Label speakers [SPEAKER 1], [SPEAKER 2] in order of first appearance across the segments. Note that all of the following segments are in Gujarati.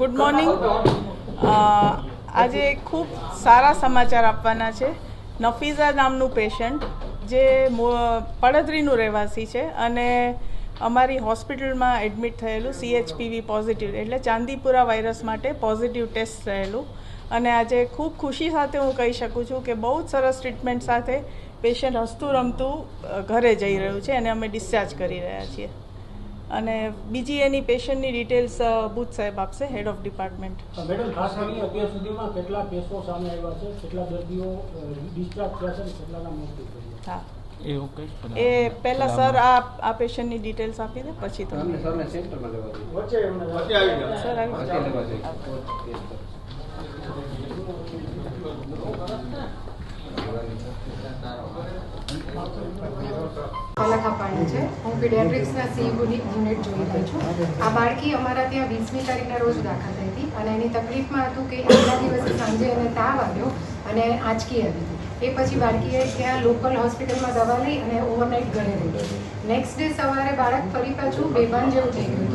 [SPEAKER 1] ગુડ મોર્નિંગ આજે ખૂબ સારા સમાચાર આપવાના છે. નફીઝા નામનું પેશન્ટ જે પડદરીનું રહેવાસી છે અને અમારી હોસ્પિટલમાં એડમિટ થયેલું સીએચપીવી પોઝિટિવ એટલે ચાંદીપુરા વાયરસ માટે પોઝિટિવ ટેસ્ટ થયેલું. અને આજે ખૂબ ખુશી સાથે હું કહી શકું છું કે બહુ જ સરસ ટ્રીટમેન્ટ સાથે પેશન્ટ હસતું રમતું ઘરે જઈ રહ્યું છે અને અમે ડિસ્ચાર્જ કરી રહ્યા છીએ. અને બીજી એની પેશન્ટની ડિટેલ્સ બુથ સાહેબ આપશે હેડ ઓફ ડિપાર્ટમેન્ટ.
[SPEAKER 2] મેડમ ખાસ કરીને અત્યાર સુધીમાં કેટલા કેસો સામે આવ્યા છે કેટલા દર્દીઓ ડિસ્ચાર્જ થયા છે કેટલાના મૃત્યુ થયા
[SPEAKER 1] હા.
[SPEAKER 3] એવું કઈ
[SPEAKER 1] એ પહેલાં સર આ આ પેશન્ટની ડિટેલ્સ આપી દે પછી તમને.
[SPEAKER 4] સરને સેન્ટરમાં લેવા દે
[SPEAKER 2] વચ્ચે એમને
[SPEAKER 1] સર આવી
[SPEAKER 4] વચ્ચે
[SPEAKER 5] અલગ અપાણી છે. હું પીડિયાટ્રિક્સના સીયુની યુનિટ જોઈ રહી છું. આ બાળકી અમારા ત્યાં વીસમી તારીખના રોજ દાખલ હતી અને એની તકલીફમાં હતું કે આગલા દિવસે સાંજે એને તાવ આવ્યો અને આંચકી આવી એ પછી બાળકીએ ત્યાં લોકલ હોસ્પિટલમાં દવા લઈ અને ઓવરનાઇટ ઘરે રહી નેક્સ્ટ ડે સવારે બાળક ફરી પાછું બેભાન જેવું થઈ ગયું.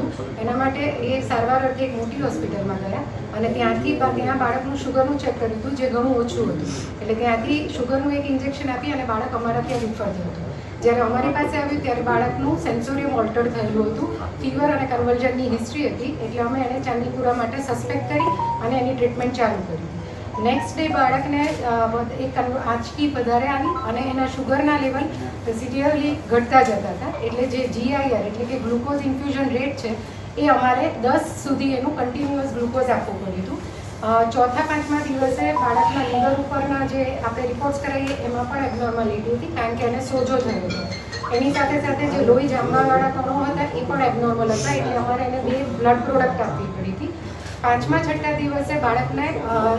[SPEAKER 5] એના માટે એ સારવાર અર્થે એક મોટી હોસ્પિટલમાં ગયા અને ત્યાંથી ત્યાં બાળકનું શુગરનું ચેક કર્યું હતું, જે ઘણું ઓછું હતું. એટલે ત્યાંથી શુગરનું એક ઇન્જેક્શન આપી અને બાળક અમારા ત્યાં રિફર થયું હતું. જ્યારે અમારી પાસે આવ્યું, ત્યારે બાળકનું સેન્સોરિયમ ઓલ્ટર થયેલું હતું. ફીવર અને કન્વર્જનની હિસ્ટ્રી હતી. એટલે અમે એને ચાંદીપુરા માટે સસ્પેક્ટ કરી અને એની ટ્રીટમેન્ટ ચાલુ કરી. નેક્સ્ટ ડે બાળકને એક આંચકી વધારે આવી અને એના શુગરના લેવલ સિવિયરલી ઘટતા જતા હતા. એટલે જે જીઆઈઆર એટલે કે ગ્લુકોઝ ઇન્ફ્યુઝન રેટ છે, એ અમારે દસ સુધી એનું કન્ટિન્યુઅસ ગ્લુકોઝ આપવું પડ્યું હતું. ચોથા પાંચમા દિવસે બાળકના લીવર ઉપરના જે આપણે રિપોર્ટ્સ કરાવીએ એમાં પણ એબનોર્માલિટી હતી, કારણ કે એને સોજો થયો હતો. એની સાથે સાથે જે લોહી જામવાવાળા કણો હતા, એ પણ એબનોર્મલ હતા, એટલે અમારે એને બે બ્લડ પ્રોડક્ટ આપવી પડી. પાંચમા છઠ્ઠા દિવસે બાળકને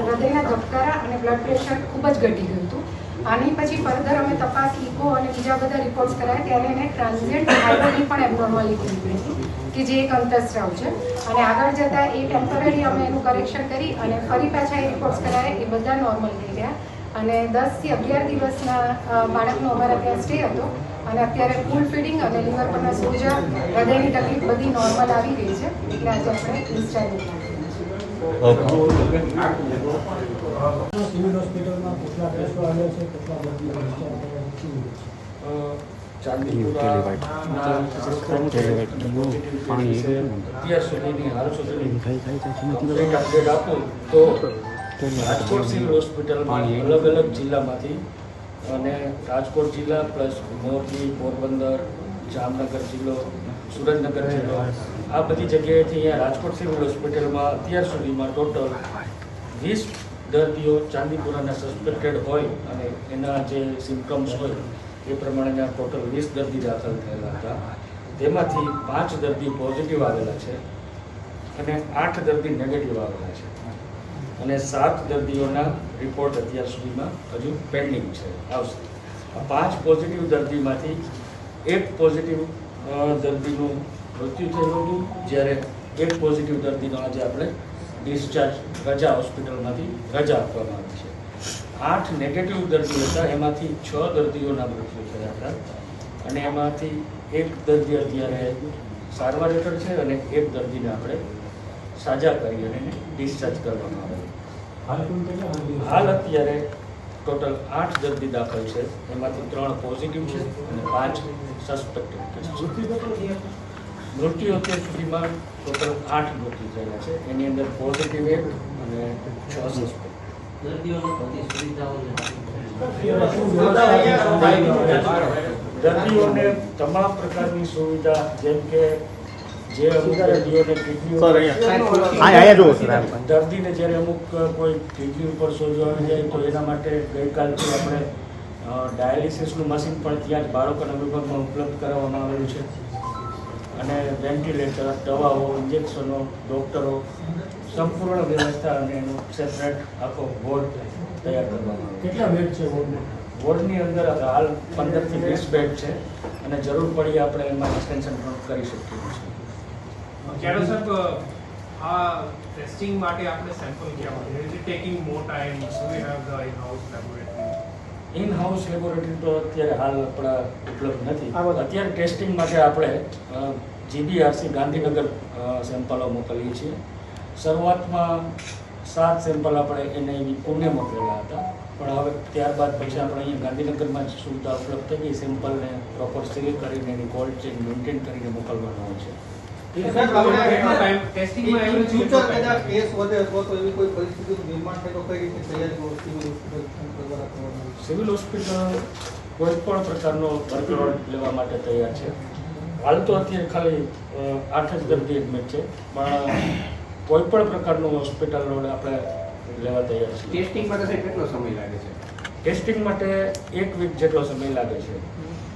[SPEAKER 5] હૃદયના ધબકારા અને બ્લડ પ્રેશર ખૂબ જ ઘટી ગયું હતું. આની પછી ફર્ધર અમે તપાસ ઇકો અને બીજા બધા રિપોર્ટ્સ કરાયા, ત્યારે એને ટ્રાન્ઝિયન્ટ હાઇડ્રોની પણ એબનોર્માલિટી નીકળી હતી, કે જે એક અંતસ્ત્રાવ છે. અને આગળ જતાં એ ટેમ્પરરી અમે એનું કરેક્શન કરી અને ફરી પાછા એ રિપોર્ટ્સ કરાયા એ બધા નોર્મલ થઈ ગયા. અને દસથી અગિયાર દિવસના બાળકનો અમારા ત્યાં સ્ટે હતો. અને અત્યારે ફૂલ ફીડિંગ અને લીવર પરના સોજા, હૃદયની તકલીફ બધી નોર્મલ આવી ગઈ છે. એટલે આજે આપણે ડિસ્ચાર્જ
[SPEAKER 2] સિવિલ હોસ્પિટલમાં
[SPEAKER 6] રાજકોટ સિવિલ હોસ્પિટલમાં અલગ અલગ જિલ્લામાંથી અને રાજકોટ જિલ્લા પ્લસ મોરબી પોરબંદર જામનગર જિલ્લો સુરેન્દ્રનગર જિલ્લો આ બધી જગ્યાએથી અહીંયા રાજકોટ સિવિલ હોસ્પિટલમાં અત્યાર સુધીમાં ટોટલ વીસ દર્દીઓ ચાંદીપુરાના સસ્પેક્ટેડ હોય અને એના જે સિમ્ટમ્સ હોય, એ પ્રમાણેના ટોટલ વીસ દર્દી દાખલ થયેલા હતા. તેમાંથી પાંચ દર્દી પોઝિટિવ આવેલા છે અને આઠ દર્દી નેગેટિવ આવેલા છે. અને સાત દર્દીઓના રિપોર્ટ અત્યાર સુધીમાં હજુ પેન્ડિંગ છે. આવશે. આ પાંચ પોઝિટિવ દર્દીમાંથી એક પોઝિટિવ દર્દીનું મૃત્યુ થયેલું હતું જ્યારે એક પોઝિટિવ દર્દીનો આજે આપણે ડિસ્ચાર્જ રજા હોસ્પિટલમાંથી રજા આપવામાં આવી છે. આઠ નેગેટિવ દર્દી હતા એમાંથી છ દર્દીઓના મૃત્યુ થયા હતા. અને એમાંથી એક દર્દી અત્યારે સારવાર હેઠળ છે અને એક દર્દીને આપણે સાજા કરી અને ડિસ્ચાર્જ કરવામાં આવે
[SPEAKER 2] હાલ
[SPEAKER 6] અત્યારે ટોટલ આઠ દર્દી દાખલ છે એમાંથી ત્રણ પોઝિટિવ છે અને પાંચ સસ્પેક્ટેડ કેસ છે
[SPEAKER 2] મૃત્યુ
[SPEAKER 6] અત્યાર સુધીમાં ટોટલ આઠ મૃત્યુ થયેલા છે. એની અંદર પોઝિટિવ એક અને છ સસ્પેક્ટ દર્દીઓને તમામ પ્રકારની સુવિધા જેમ કે જે અમુક દર્દીઓને કિડની દર્દીને જ્યારે અમુક કોઈ કિડની ઉપર સોજો આવી જાય તો એના માટે ગઈકાલથી આપણે ડાયાલિસિસનું મશીન પણ ત્યાં જ બાળકોના વિભાગમાં ઉપલબ્ધ કરાવવામાં આવેલું છે. અને વેન્ટિલેટર દવાઓ ઇન્જેક્શનો ડૉક્ટરો સંપૂર્ણ વ્યવસ્થા અને એનો સેપરેટ આખો વોર્ડ તૈયાર કરવામાં આવે.
[SPEAKER 2] કેટલા બેડ છે વોર્ડમાં?
[SPEAKER 6] વોર્ડની અંદર હાલ પંદરથી વીસ બેડ છે અને જરૂર પડી આપણે એમાં એક્સટેન્શન પણ કરી શકીએ છીએ.
[SPEAKER 7] સાહેબ આ ટેસ્ટિંગ માટે આપણે સેમ્પલ ક્યાં મળે taking more time we have the in house laboratory
[SPEAKER 6] in house laboratory તો અત્યારે હાલ આપણા ઉપલબ્ધ નથી. અત્યારે ટેસ્ટિંગ માટે આપણે જીબીઆરસી ગાંધીનગર સેમ્પલો મોકલીએ છીએ. શરૂઆતમાં સાત સેમ્પલ આપણે એને પુણે મોકલેલા હતા. પણ હવે ત્યારબાદ પછી આપણે અહીંયા ગાંધીનગરમાં જ સુવિધા ઉપલબ્ધ થઈ ગઈ. સેમ્પલને પ્રોપર સીલ કરીને એની કોલ્ડ ચેન મેન્ટેન કરીને મોકલવાનો હોય છે.
[SPEAKER 8] સિવિલ હોસ્પિટલ
[SPEAKER 6] કોઈ પણ પ્રકારનો વર્કલોડ લેવા માટે તૈયાર છે. હાલ તો અત્યારે ખાલી આઠ જ દર્દી એડમિટ છે પણ કોઈ પણ પ્રકારનો હોસ્પિટલ લોડ આપણે લેવા તૈયાર છીએ.
[SPEAKER 4] ટેસ્ટિંગ માટે સાહેબ કેટલો સમય લાગે છે?
[SPEAKER 6] ટેસ્ટિંગ માટે એક વીક જેટલો સમય લાગે છે.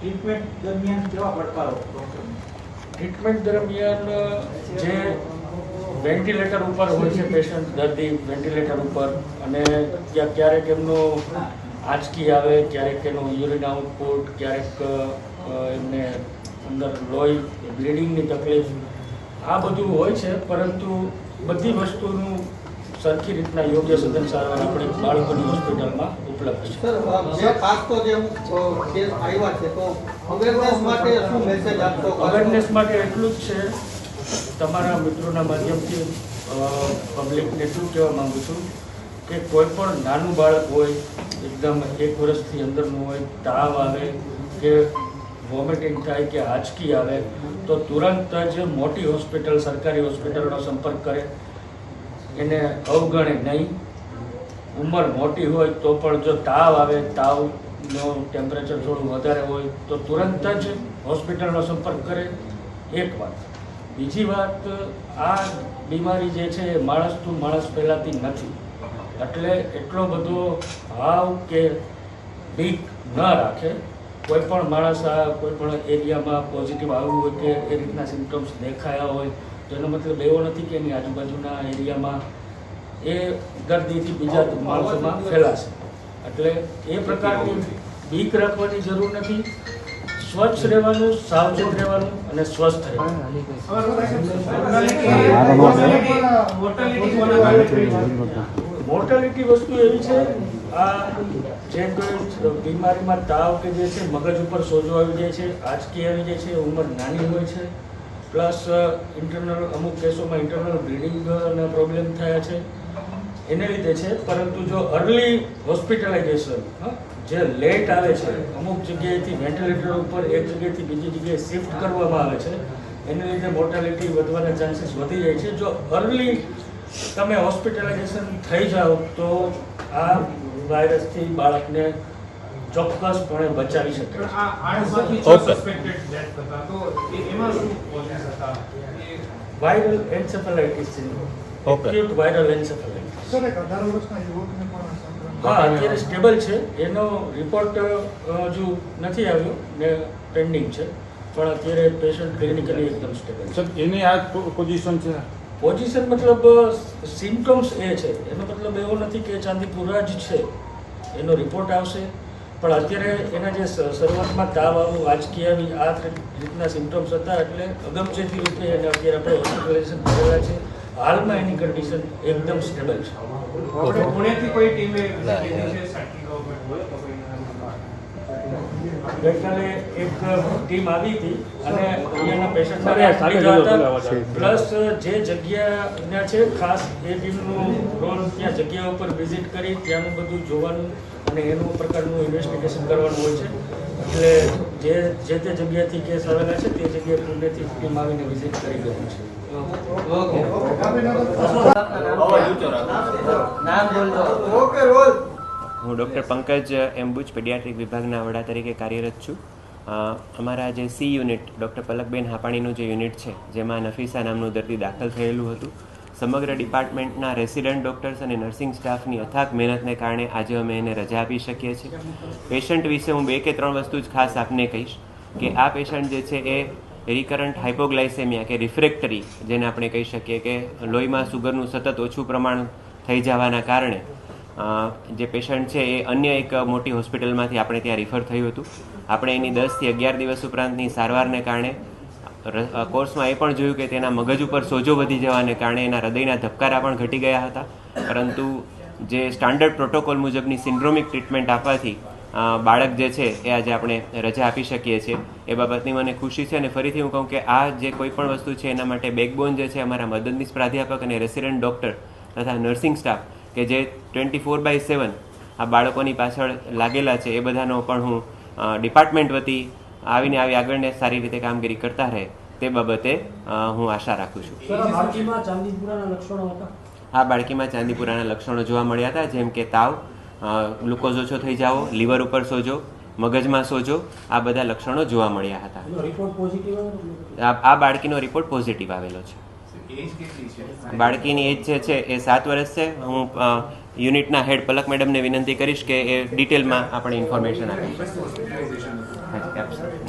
[SPEAKER 8] ટ્રીટમેન્ટ દરમિયાન કેવા પડકારો
[SPEAKER 6] ટ્રીટમેન્ટ દરમિયાન જે વેન્ટિલેટર ઉપર હોય છે પેશન્ટ દર્દી વેન્ટિલેટર ઉપર અને ત્યાં ક્યારેક એમનો આંચકી આવે ક્યારેક એનું યુરિન આઉટપુટ ક્યારેક એમને અંદર લોહી બ્લીડિંગની તકલીફ. આ બધું હોય છે પરંતુ બધી વસ્તુનું સરખી રીતના યોગ્ય સઘન સારવાર આપણી બાળકોની હોસ્પિટલમાં ઉપલબ્ધ છે.
[SPEAKER 8] સર ખાસ તો જે કેસ આવ્યા છે તો અવેરનેસ માટે શું મેસેજ આપશો?
[SPEAKER 6] અવેરનેસ માટે એટલું જ છે તમારા મિત્રોના માધ્યમથી પબ્લિકને શું કહેવા માંગુ છું કે કોઈ પણ નાનું બાળક હોય એકદમ એક વર્ષથી અંદરનું હોય, તાવ આવે કે વોમિટિંગ થાય કે આંચકી આવે, તો તુરંત જ મોટી હોસ્પિટલ સરકારી હોસ્પિટલનો સંપર્ક કરે. એને અવગણે નહીં. ઉંમર મોટી હોય તો પણ જો તાવ આવે, તાવનો ટેમ્પરેચર થોડું વધારે હોય, તો તુરંત જ હોસ્પિટલનો સંપર્ક કરે. એક વાત. બીજી વાત, આ બીમારી જે છે એ માણસ ટુ માણસ ફેલાતી નથી. એટલે એટલો બધો ભાવ કે બીક ન રાખે. કોઈ પણ માણસ આ કોઈ પણ એરિયામાં પોઝિટિવ આવ્યું હોય કે એ રીતના સિમ્ટમ્સ દેખાયા હોય તો એનો મતલબ એવો નથી કે એની આજુબાજુના એરિયામાં એ દર્દીથી બીજા માણસોમાં ફેલાશે. એટલે એ પ્રકારની બીક રાખવાની જરૂર નથી. સ્વચ્છ રહેવાનું સાવચેત રહેવાનું અને સ્વસ્થ રહેવાનું. મોર્ટાલિટી વસ્તુ એવી છે, આ જેમ કોઈ બીમારીમાં તાવ કે જે છે, મગજ ઉપર સોજો આવી જાય છે, આંચકી આવી જાય છે, ઉંમર નાની હોય છે. પ્લસ ઇન્ટરનલ અમુક કેસોમાં ઇન્ટરનલ બ્લીડિંગના પ્રોબ્લેમ થયા છે. એને લીધે છે, પરંતુ જો અર્લી હોસ્પિટલાઇઝેશન જે લેટ આવે છે, અમુક જગ્યાએથી વેન્ટિલેટર ઉપર એક જગ્યાએથી બીજી જગ્યાએ શિફ્ટ કરવામાં આવે છે, એને લીધે મોર્ટાલિટી વધવાના ચાન્સીસ વધી જાય છે. જો અર્લી તમે હોસ્પિટલાઇઝેશન થઈ જાઓ તો આ વાયરસથી બાળકને ચોક્કસપણે બચાવી શકે. Viral encephalitis acute viral encephalitis હા અત્યારે સ્ટેબલ છે. એનો રિપોર્ટ હજુ નથી આવ્યો ને પેન્ડિંગ છે. પણ અત્યારે પેશન્ટ ક્લિનિકલી એકદમ સ્ટેબલ છે.
[SPEAKER 3] સર એની આ પોઝિશન છે?
[SPEAKER 6] પોઝિશન મતલબ સિમ્ટમ્સ એ છે. એનો મતલબ એવો નથી કે ચાંદીપુરા જ છે. એનો રિપોર્ટ આવશે. પણ અત્યારે એના જે શરૂઆતમાં તાવ આવું વાંચકી આવી આ રીતના સિમ્ટમ્સ હતા એટલે અગમચેતી રૂપે એને અત્યારે આપણે હોસ્પિટલાઇઝેશન કરેલા છે. હાલમાં એની કન્ડિશન એકદમ સ્ટેબલ છે.
[SPEAKER 7] પુણેથી કોઈ ટીમે
[SPEAKER 6] ગઈકાલે એક ટીમ આવી હતી અને અહીંયાના પેશન્ટ. પ્લસ જે જગ્યા છે ખાસ એ ટીમનું રોલ ત્યાં જગ્યા ઉપર વિઝિટ કરી ત્યાંનું બધું જોવાનું અને એનું પ્રકારનું ઇન્વેસ્ટિગેશન કરવાનું હોય છે. એટલે જે જે તે જગ્યાથી કેસ આવેલા છે તે જગ્યાએ પુણેથી ટીમ આવીને વિઝિટ કરી ગયું છે.
[SPEAKER 8] ઓકે રોલ
[SPEAKER 9] હું ડૉક્ટર પંકજ એમ્બુજ પેડિયાટ્રિક વિભાગના વડા તરીકે કાર્યરત છું. અમારા જે સી યુનિટ, ડૉક્ટર પલકબેન હાપાણીનું જે યુનિટ છે, જેમાં નફીસા નામનું દર્દી દાખલ થયેલું હતું, સમગ્ર ડિપાર્ટમેન્ટના રેસિડન્ટ ડૉક્ટર્સ અને નર્સિંગ સ્ટાફની અથાગ મહેનતને કારણે આજે અમે એને રજા આપી શકીએ છીએ. પેશન્ટ વિશે હું બે કે ત્રણ વસ્તુ જ ખાસ આપને કહીશ કે આ પેશન્ટ જે છે એ રિકરન્ટ હાઇપોગ્લાઇસેમિયા કે રિફ્રેક્ટરી, જેને આપણે કહી શકીએ કે લોહીમાં સુગરનું સતત ઓછું પ્રમાણ થઈ જવાના કારણે જે પેશન્ટ છે એ અન્ય એક મોટી હોસ્પિટલમાંથી આપણે ત્યાં રિફર થયું હતું. આપણે એની દસથી અગિયાર દિવસ ઉપરાંતની સારવારને કારણે કોર્સમાં એ પણ જોયું કે તેના મગજ ઉપર સોજો વધી જવાને કારણે એના હૃદયના ધબકારા પણ ઘટી ગયા હતા. પરંતુ જે સ્ટાન્ડર્ડ પ્રોટોકોલ મુજબની સિન્ડ્રોમિક ટ્રીટમેન્ટ આપવાથી બાળક જે છે એ આજે આપણે રજા આપી શકીએ છીએ. એ બાબતની મને ખુશી છે અને ફરીથી હું કહું કે આ જે કોઈ પણ વસ્તુ છે એના માટે બેકબોન જે છે અમારા મદદનીશ પ્રાધ્યાપક અને રેસિડેન્ટ ડૉક્ટર તથા નર્સિંગ સ્ટાફ કે જે ટ્વેન્ટી ફોર બાય સેવન આ બાળકોની પાછળ લાગેલા છે એ બધાનો પણ હું ડિપાર્ટમેન્ટ વતી આવીને આવી આગળને સારી રીતે કામગીરી કરતા રહે તે બાબતે હું આશા રાખું છું.
[SPEAKER 2] આ બાળકીમાં ચાંદીપુરાના લક્ષણો
[SPEAKER 9] જોવા મળ્યા હતા જેમ કે તાવ ગ્લુકોઝ ઓછો થઈ જાઓ લીવર ઉપર સોજો મગજમાં સોજો આ બધા લક્ષણો જોવા મળ્યા હતા. આ બાળકીનો રિપોર્ટ પોઝિટિવ આવેલો છે. બાળકીની એજ જે છે એ સાત વર્ષ છે હું યુનિટના હેડ પલક મેડમને વિનંતી કરીશ કે એ ડિટેલમાં આપણે ઇન્ફોર્મેશન આપશો.